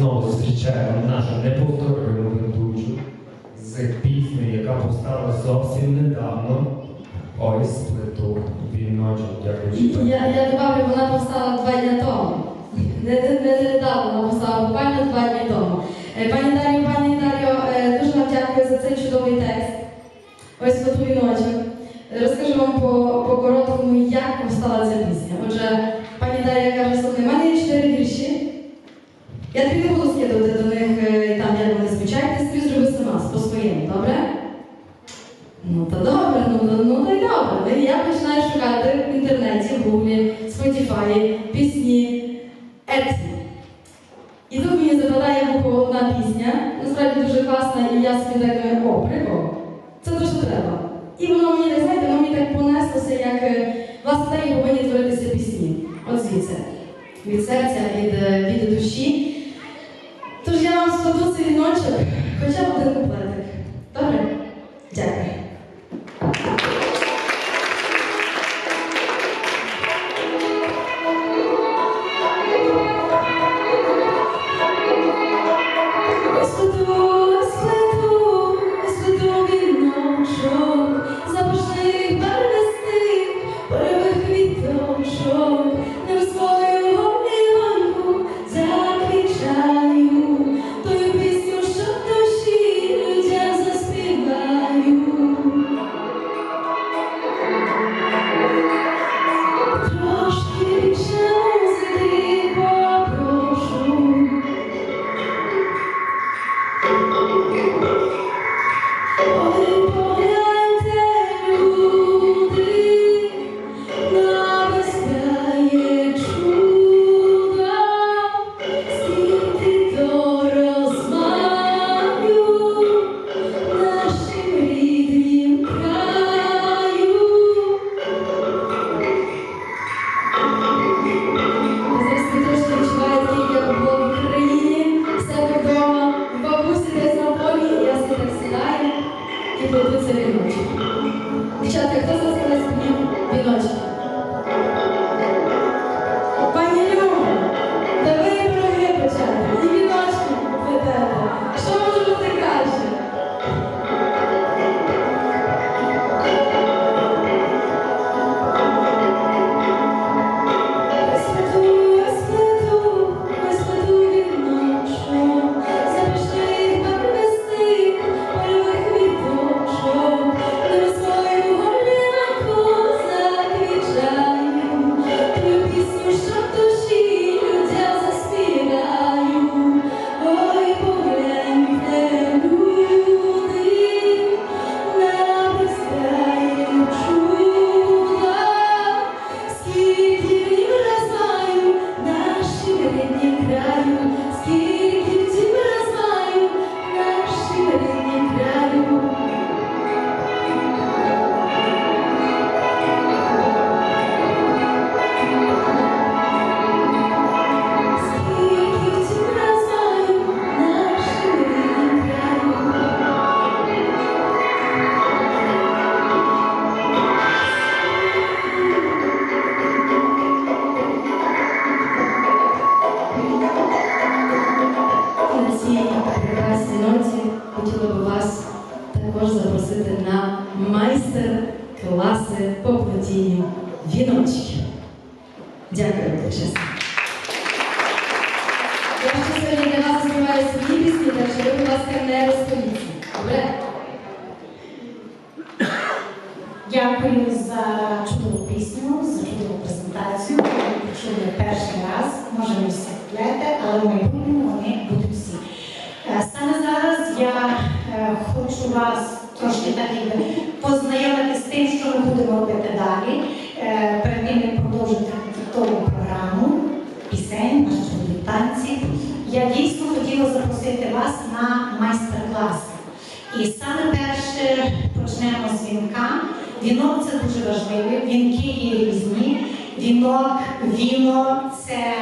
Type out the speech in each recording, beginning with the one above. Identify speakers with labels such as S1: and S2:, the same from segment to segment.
S1: знову зустрічаємо нашу неповторювану ведучу з піснею, яка повстала зовсім недавно. Ой, сплету віночок, дякую.
S2: Я, я добавлю, вона повстала два дні тому. Не, не, не недавно вона повстала, буквально два дні тому. Е, Пані Дар'ю, пані Дар'ю, е, дуже вам дякую за цей чудовий текст. Ось от віночок. Розкажу вам по, по короткому, як повстала ця пісня. Отже, пані Дар'я каже, слухай, в мене є чотири вірші. Я тобі не буду до них е, там, як вони звучать, ти собі зроби сама, по-своєму, добре? Ну та добре, ну, ну, ну та й добре. Я починаю шукати в інтернеті, в Гуглі, Spotify, пісні, Etsy. І тут мені западає в одна пісня, насправді дуже класна, і я собі так думаю, о, прикол, це те, що треба. І воно мені, так, знаєте, воно мені так понеслося, як е, власне так і повинні творитися пісні. От звідси. Від серця, від, е, від душі. Хоча і кладу цей віночок. Дівчатка, хто з вас колись спів Дякую
S3: за чудову пісню, за чудову презентацію. Почули перший раз, може не всі куплети, але в майбутньому вони будуть всі. Е, Саме зараз я е, хочу вас трошки так познайомити з тим, що ми будемо робити далі. Е, Перед тим як продовжити концертову програму, пісень, наші танці. Я дійсно хотіла запросити вас на майстер-класи. Дуже важливо, вінки є різні. Вінок, віно це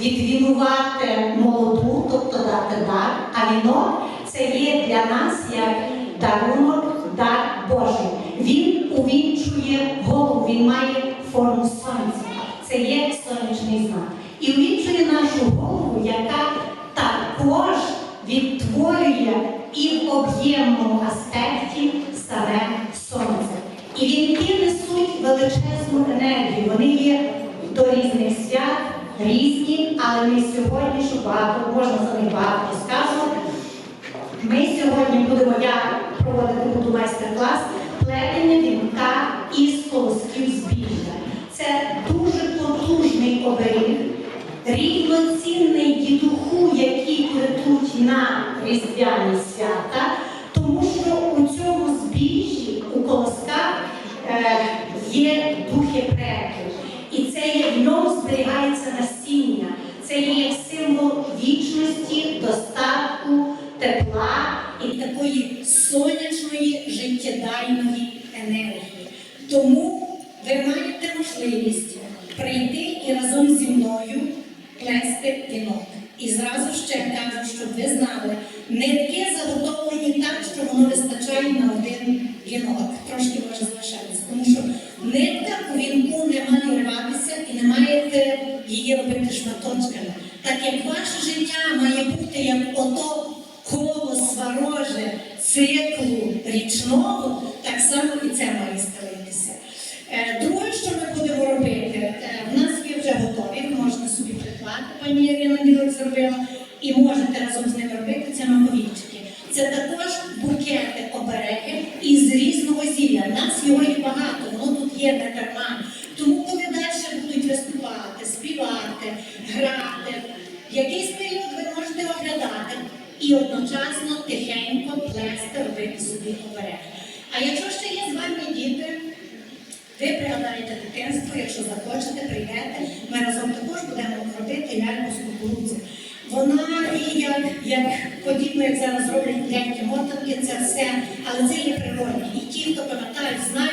S3: відвінувати молоду, тобто дати дар. А вінок це є для нас як дарунок, дар Божий. Він увінчує голову, він має форму сонця. Це є сонячний знак. І увінчує нашу голову, яка також відтворює і в об'ємному аспекті саме сонце. І вінки несуть величезну енергію. Вони є до різних свят, різні, але ми сьогодні, що багато, можна за них багато розказувати. Ми сьогодні будемо, я проводити буду майстер-клас плетення вінка із колосків збіжжя. Це дуже потужний оберіг, рівноцінний дідуху, який плетуть на різдвяні свята, життєдайної енергії. Тому ви маєте можливість прийти і разом зі мною плести вінок. І зразу ще кажу, щоб ви знали, нитки заготовлені так, що воно вистачає на один вінок. Трошки може залишатися, тому що нитка у вінку не має рватися і не маєте її робити шматочками. Так як ваше життя має бути як ото річного, так само і це має як, подібно, як зараз роблять ляльки мотанки, це все, але це є природні. І ті, хто пам'ятають, знають,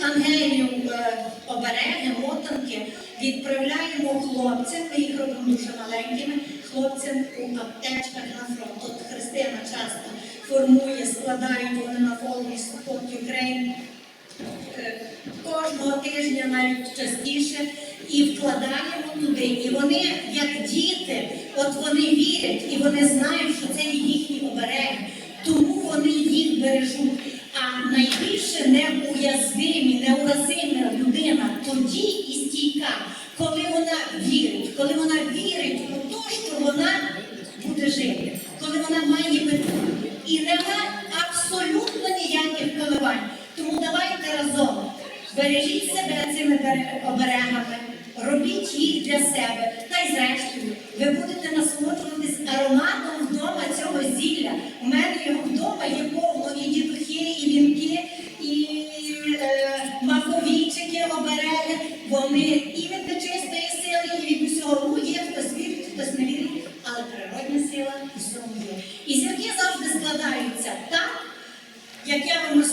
S3: ми ангелів е, обереги, мотанки відправляємо хлопцям, ми їх робимо дуже маленькими, хлопцям у аптечках на фронт. От Христина часто формує, складають вони на фолі Support Ukraine кожного тижня навіть частіше і вкладаємо туди. І вони, як діти, от вони вірять і вони знають, що це їхні обереги. Тому вони їх бережуть. А найбільше неуязвимі, неуразима людина тоді і стійка, коли вона вірить, коли вона вірить у те, що вона буде жити, коли вона має мету. І нема абсолютно ніяких коливань. Тому давайте разом бережіть себе цими оберегами, робіть їх для себе. Та й зрештою, ви будете насолоджуватись ароматом вдома цього зілля. У мене його вдома є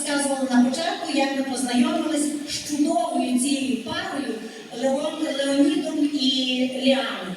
S3: розказувала на початку, як ми познайомились з чудовою цією парою Леон, Леонідом і Ліаною.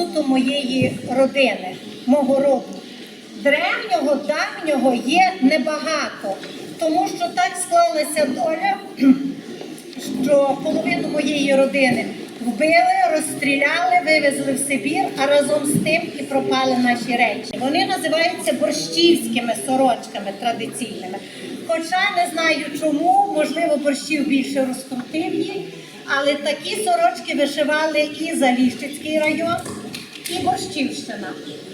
S3: Суто моєї родини, мого роду. Древнього, давнього є небагато, тому що так склалася доля, що половину моєї родини вбили, розстріляли, вивезли в Сибір, а разом з тим і пропали наші речі. Вони називаються борщівськими сорочками традиційними. Хоча не знаю чому, можливо, борщів більше розкрутив їх, але такі сорочки вишивали і Заліщицький район, і Борщівщина.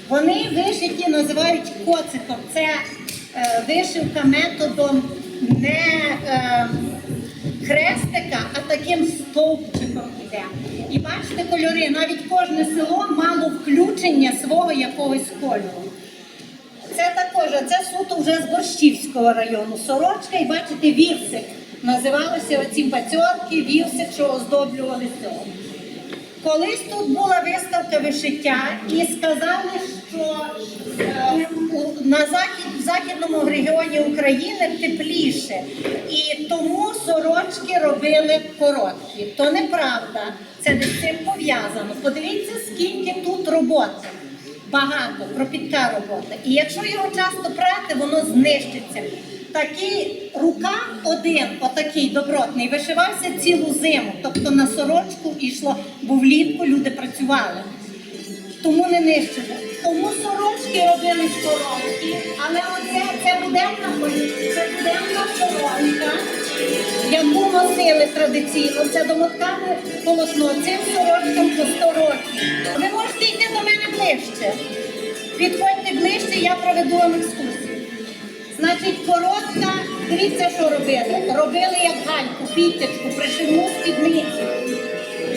S3: Вони вишиті називають коциком. Це е, вишивка методом не е, хрестика, а таким стовпчиком іде. І бачите кольори, навіть кожне село мало включення свого якогось кольору. Це також, це суто вже з Борщівського району. Сорочка, і бачите, вівсик. Називалися оці пацьорки, вівсик, що оздоблювали цього. Колись тут була виставка вишиття і сказали, що е, на захід, в західному регіоні України тепліше. І тому сорочки робили короткі. То неправда. Це не з цим пов'язано. Подивіться, скільки тут роботи. Багато, кропітка робота. І якщо його часто прати, воно знищиться. Такий рукав один, отакий добротний, вишивався цілу зиму. Тобто на сорочку йшло, бо влітку люди працювали. Тому не нищили. Тому сорочки робили з коробки, але оце це буденна це буденна сорочка, яку носили традиційно. Це домоткане полотно. Цим сорочкам по 100 років. Ви можете йти до мене ближче. Підходьте ближче, я проведу вам екскурсію. Значить, коротка, дивіться, що робили. Робили як гальку, пітечку, пришивну спідницю.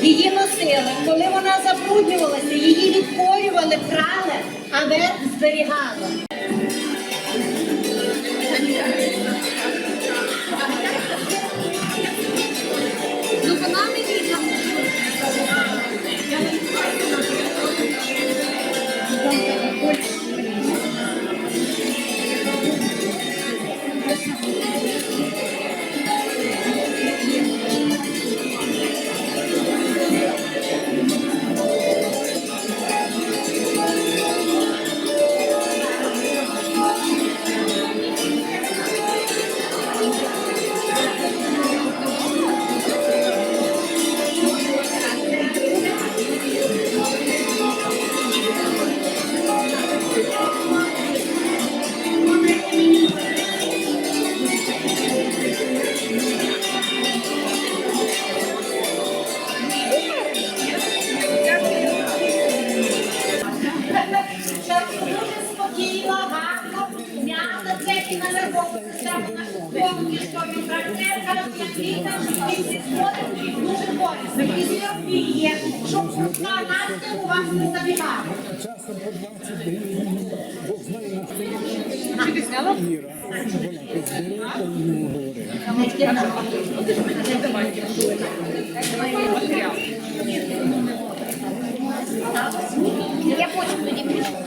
S3: Її носили. Коли вона забруднювалася, її відкорювали, прали, а верх зберігали. Я почту не пришла.